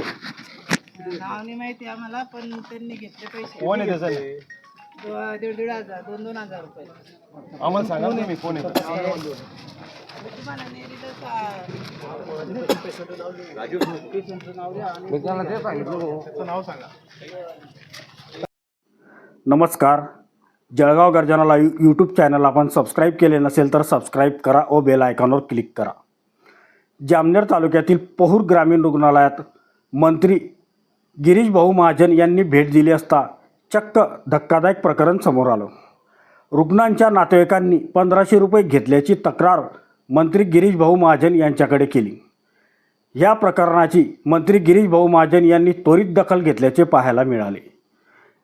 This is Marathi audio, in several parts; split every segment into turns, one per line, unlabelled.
नाव नाही माहिती आम्हाला पण त्यांनी घेतले पैसे.
कोण आहे त्याचं?
दो- दीड दीड हजार दोन दोन हजार रुपये.
आम्हाला सांगा ना तुम्ही कोण आहे
तुम्हाला नाही दिलं का-
नमस्कार. जळगाव गर्जनाला यू यूट्यूब चॅनल आपण सबस्क्राईब केले नसेल तर सबस्क्राईब करा व बेल आयकॉनवर क्लिक करा. जामनेर तालुक्यातील पहूर ग्रामीण रुग्णालयात मंत्री गिरीश भाऊ महाजन यांनी भेट दिली असता चक्क धक्कादायक प्रकरण समोर आलं. रुग्णांच्या नातेवाईकांनी पंधराशे रुपये घेतल्याची तक्रार मंत्री गिरीश भाऊ महाजन यांच्याकडे केली. या प्रकरणाची मंत्री गिरीश भाऊ महाजन यांनी त्वरित दखल घेतल्याचे पाहायला मिळाले.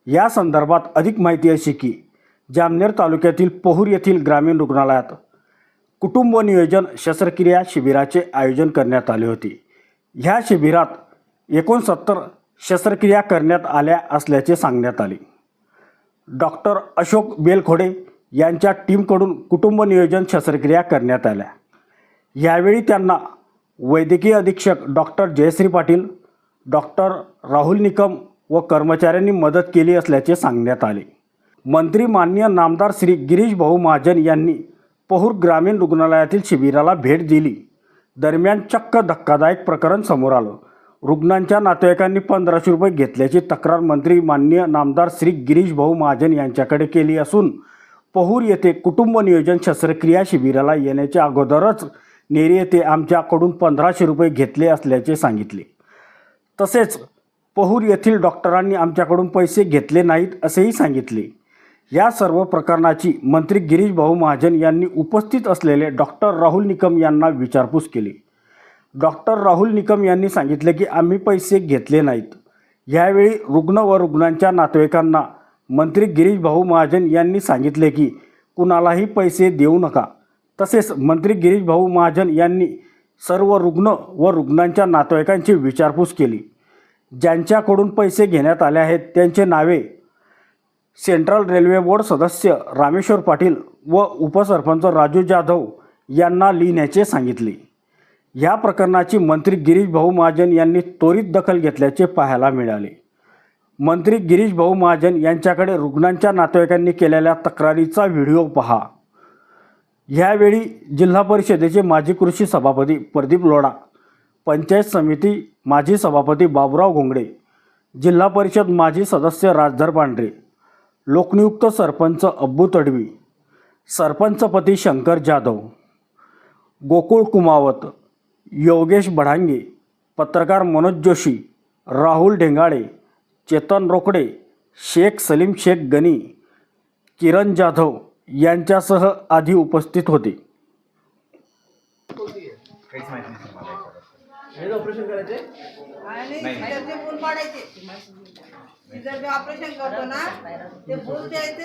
या संदर्भात अधिक माहिती अशी की जामनेर तालुक्यातील पोहूर येथील ग्रामीण रुग्णालयात कुटुंब नियोजन शस्त्रक्रिया शिबिराचे आयोजन करण्यात आले होते. ह्या शिबिरात एकोणसत्तर शस्त्रक्रिया करण्यात आल्या असल्याचे सांगण्यात आले. डॉक्टर अशोक बेलखोडे यांच्या टीमकडून कुटुंब नियोजन शस्त्रक्रिया करण्यात आल्या. यावेळी त्यांना वैद्यकीय अधीक्षक डॉक्टर जयश्री पाटील डॉक्टर राहुल निकम व कर्मचाऱ्यांनी मदत केली असल्याचे सांगण्यात आले. मंत्री मान्य नामदार श्री गिरीश भाऊ महाजन यांनी पहूर ग्रामीण रुग्णालयातील शिबिराला भेट दिली. दरम्यान चक्क धक्कादायक प्रकरण समोर आलं. रुग्णांच्या नातेवाईकांनी पंधराशे रुपये घेतल्याची तक्रार मंत्री मान्य नामदार श्री गिरीश भाऊ महाजन यांच्याकडे केली असून पहूर येथे कुटुंब नियोजन शस्त्रक्रिया शिबिराला येण्याच्या अगोदरच नेरी येथे आमच्याकडून पंधराशे रुपये घेतले असल्याचे सांगितले. तसेच पहूर येथील डॉक्टरांनी आमच्याकडून पैसे घेतले नाहीत असेही सांगितले. या सर्व प्रकरणाची मंत्री गिरीश भाऊ महाजन यांनी उपस्थित असलेले डॉक्टर राहुल निकम यांना विचारपूस केली. डॉक्टर राहुल निकम यांनी सांगितले की आम्ही पैसे घेतले नाहीत. यावेळी रुग्ण व रुग्णांच्या नातेवाईकांना मंत्री गिरीश भाऊ महाजन यांनी सांगितले की कुणालाही पैसे देऊ नका. तसेच मंत्री गिरीश भाऊ महाजन यांनी सर्व रुग्ण व रुग्णांच्या नातेवाईकांची विचारपूस केली. ज्यांच्याकडून पैसे घेण्यात आले आहेत त्यांचे नावे सेंट्रल रेल्वे बोर्ड सदस्य रामेश्वर पाटील व उपसरपंच राजू जाधव यांना लिहिण्याचे सांगितले. या प्रकरणाची मंत्री गिरीश भाऊ महाजन यांनी त्वरित दखल घेतल्याचे पाहायला मिळाले. मंत्री गिरीश भाऊ महाजन यांच्याकडे रुग्णांच्या नातेवाईकांनी केलेल्या तक्रारीचा व्हिडिओ पहा. ह्यावेळी जिल्हा परिषदेचे माजी कृषी सभापती प्रदीप लोढा पंचायत समिती माजी सभापती बाबुराव घोंगडे जिल्हा परिषद माजी सदस्य राजधर पांढरे लोकनियुक्त सरपंच अब्बू तडवी सरपंचपती शंकर जाधव गोकुळ कुमावत योगेश बढांगे पत्रकार मनोज जोशी राहुल ढेंगाळे चेतन रोकडे शेख सलीम शेख गनी किरण जाधव यांच्यासह आधी उपस्थित होते.
आणि सिजरचे फूल पाडायचे सिजरचे ऑपरेशन करतो ना ते फूल द्यायचे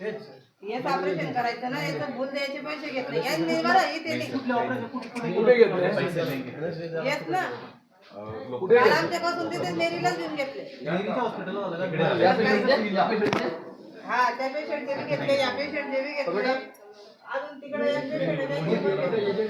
हेच. ऑपरेशन करायचं ना याचं फूल द्यायचे पैसे घेतले याच नाही बरं इथे नाही. येत ना. आमच्यापासून तिथे नेरीलाच घेऊन घेतले. हा त्या पेशंटचे बी घेतले या पेशंटचे बी घेतले. अजून तिकडे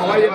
हवाई